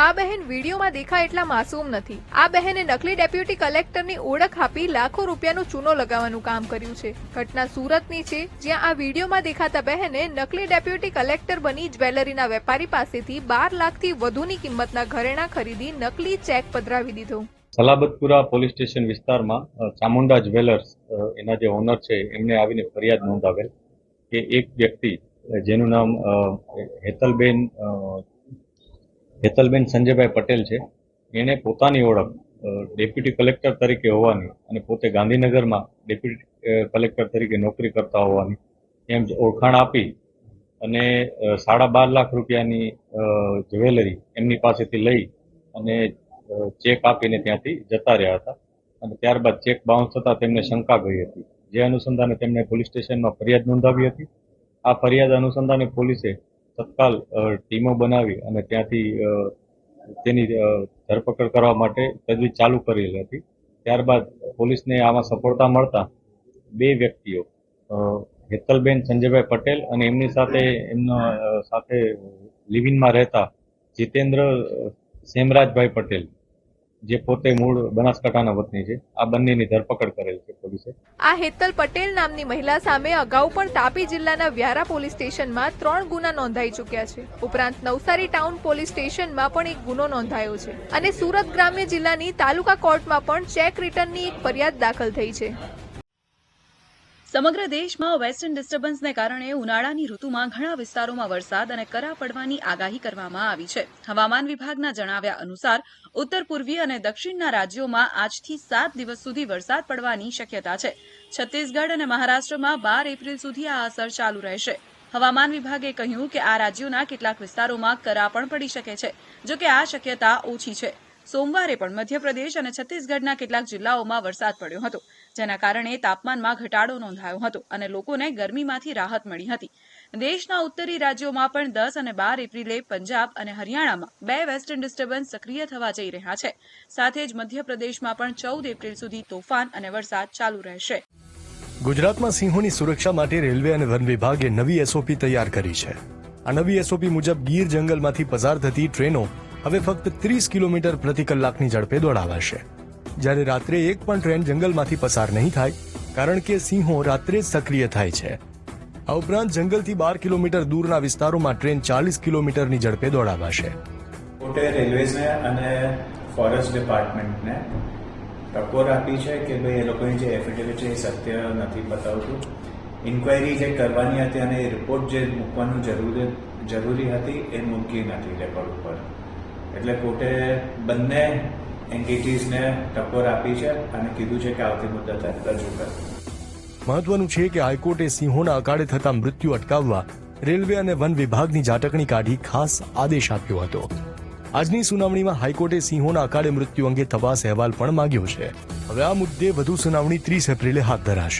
આ બહેન વિડીયોમાં દેખાય એટલા માસૂમ નથી. આ બહેને નકલી ડેપ્યુટી કલેક્ટરની ઓળખ આપી લાખો રૂપિયાનો ચૂનો લગાવવાનું કામ કર્યું છે. ઘટના સુરતની છે, જ્યાં આ વિડીયોમાં દેખાતા બહેને નકલી ડેપ્યુટી કલેક્ટર બની જ્વેલરીના વેપારી પાસેથી બાર લાખથી વધુની કિંમતના ઘરેણાં ખરીદી નકલી ચેક પધરાવી દીધો. સલાબતપુરા પોલીસ સ્ટેશન વિસ્તારમાં ચામુંડા જ્વેલર્સ એના જે ઓનર છે, એમને આવીને ફરિયાદ નોંધાવેલ કે એક વ્યક્તિ, જેનું નામ હેતલબેન હેતલબેન સંજયભાઈ પટેલ છે. એણે પોતાની ઓળખ ડેપ્યુટી કલેક્ટર તરીકે હોવાની અને પોતે ગાંધીનગરમાં ડેપ્યુટી કલેક્ટર તરીકે નોકરી કરતા હોવાની એમ ઓળખાણ આપી અને સાડા બાર લાખ રૂપિયાની જ્વેલરી એમની પાસેથી લઈ અને ચેક આપીને ત્યાંથી જતા રહ્યા હતા. અને ત્યારબાદ ચેક બાઉન્સ થતા તેમને શંકા ગઈ હતી. જે અનુસંધાને તેમણે પોલીસ સ્ટેશનમાં ફરિયાદ નોંધાવી હતી. આ ફરિયાદ અનુસંધાને પોલીસે તત્કાલ ટીમો બનાવી અને ત્યાંથી તેની ધરપકડ કરવા માટે તજવીજ ચાલુ કરેલી હતી. ત્યારબાદ પોલીસને આમાં સફળતા મળતા બે વ્યક્તિઓ હેતલબેન સંજયભાઈ પટેલ અને એમની સાથે, એમના સાથે લિવિનમાં રહેતા જીતેન્દ્ર સેમરાજભાઈ પટેલ. જે પોતે મૂળ બનાસકાંઠાના વતની છે, આ બંનેની ધરપકડ કરેલ છે પોલીસે. આ હેતલ પટેલ નામની મહિલા સામે અગાઉ પણ તાપી જિલ્લાના વ્યારા પોલીસ સ્ટેશનમાં ત્રણ ગુના નોંધાઈ ચૂક્યા છે. ઉપરાંત નવસારી ટાઉન પોલીસ સ્ટેશનમાં પણ એક ગુનો નોંધાયો છે અને સુરત ગ્રામ્ય જિલ્લાની તાલુકા કોર્ટમાં પણ ચેક રિટર્નની એક ફરિયાદ દાખલ થઈ છે. સમગ્ર દેશમાં વેસ્ટર્ન ડિસ્ટર્બન્સને કારણે ઉનાળાની ઋતુમાં ઘણા વિસ્તારોમાં વરસાદ અને કરા પડવાની આગાહી કરવામાં આવી છે. હવામાન વિભાગના જણાવ્યા અનુસાર, ઉત્તર પૂર્વી અને દક્ષિણના રાજ્યોમાં આજથી સાત દિવસ સુધી વરસાદ પડવાની શક્યતા છે. છત્તીસગઢ અને મહારાષ્ટ્રમાં બાર એપ્રિલ સુધી આ અસર ચાલુ રહેશે. હવામાન વિભાગે કહ્યું કે આ રાજ્યોના કેટલાક વિસ્તારોમાં કરા પણ પડી શકે છે જોકે આ શક્યતા ઓછી છે. સોમવારે પણ મધ્યપ્રદેશ અને છત્તીસગઢના કેટલાક જિલ્લાઓમાં વરસાદ પડ્યો હતો. જેના કારણે તાપમાનમાં ઘટાડો નોંધાયો હતો અને લોકોને ગરમીમાંથી રાહત મળી હતી. દેશના ઉત્તરી રાજ્યોમાં પણ દસ અને બાર એપ્રિલે પંજાબ અને હરિયાણામાં બે વેસ્ટર્ન ડિસ્ટર્બન્સ સક્રિય થવા જઈ રહ્યા છે. સાથે જ મધ્યપ્રદેશમાં પણ ચૌદ એપ્રિલ સુધી તોફાન અને વરસાદ ચાલુ રહેશે. ગુજરાતમાં સિંહોની સુરક્ષા માટે રેલવે અને વન વિભાગે નવી એસઓપી તૈયાર કરી છે. આ નવી એસઓપી મુજબ ગીર જંગલમાંથી પસાર થતી ટ્રેનો હવે ફક્ત ત્રીસ કિલોમીટર પ્રતિ કલાકની ઝડપે દોડાવાશે. જ્યારે રાત્રે એક પણ ટ્રેન જંગલમાંથી પસાર નહીં થાય, કારણ કે સિંહો રાત્રે જ સક્રિય થાય છે. આ ઉપરાંત જંગલથી બાર કિલોમીટર દૂરના વિસ્તારોમાં ટ્રેન ચાલીસ કિલોમીટરની ઝડપે દોડાવાશે. કોર્ટે રેલવેઝને અને ફોરેસ્ટ ડિપાર્ટમેન્ટને ટકોર આપી છે કે ભાઈ એ લોકોની જે એફિડેવિટ છે એ સત્ય નથી બતાવતું. ઇન્ક્વાયરી જે કરવાની હતી અને એ રિપોર્ટ જે મૂકવાનું જરૂરી જરૂરી હતી એ મૂકી નથી રેકોર્ડ ઉપર. એટલે કોર્ટે બંને એન્ટિટીઝને ટકોર આપી છે અને કીધું છે કે આવતી મુદ્દતે રજૂ કરે મહત્વનું છે કે હાઈકોર્ટે સિંહોના અકાળે થતા મૃત્યુ અટકાવવા રેલવે અને વન વિભાગની ઝાટકણી કાઢી ખાસ આદેશ આપ્યો હતો. આજની સુનાવણીમાં હાઈકોર્ટે સિંહોના અકાળે મૃત્યુ અંગે તપાસ અહેવાલ પણ માંગ્યો છે. હવે આ મુદ્દે વધુ સુનાવણી ત્રીસ એપ્રિલે હાથ ધરાશે.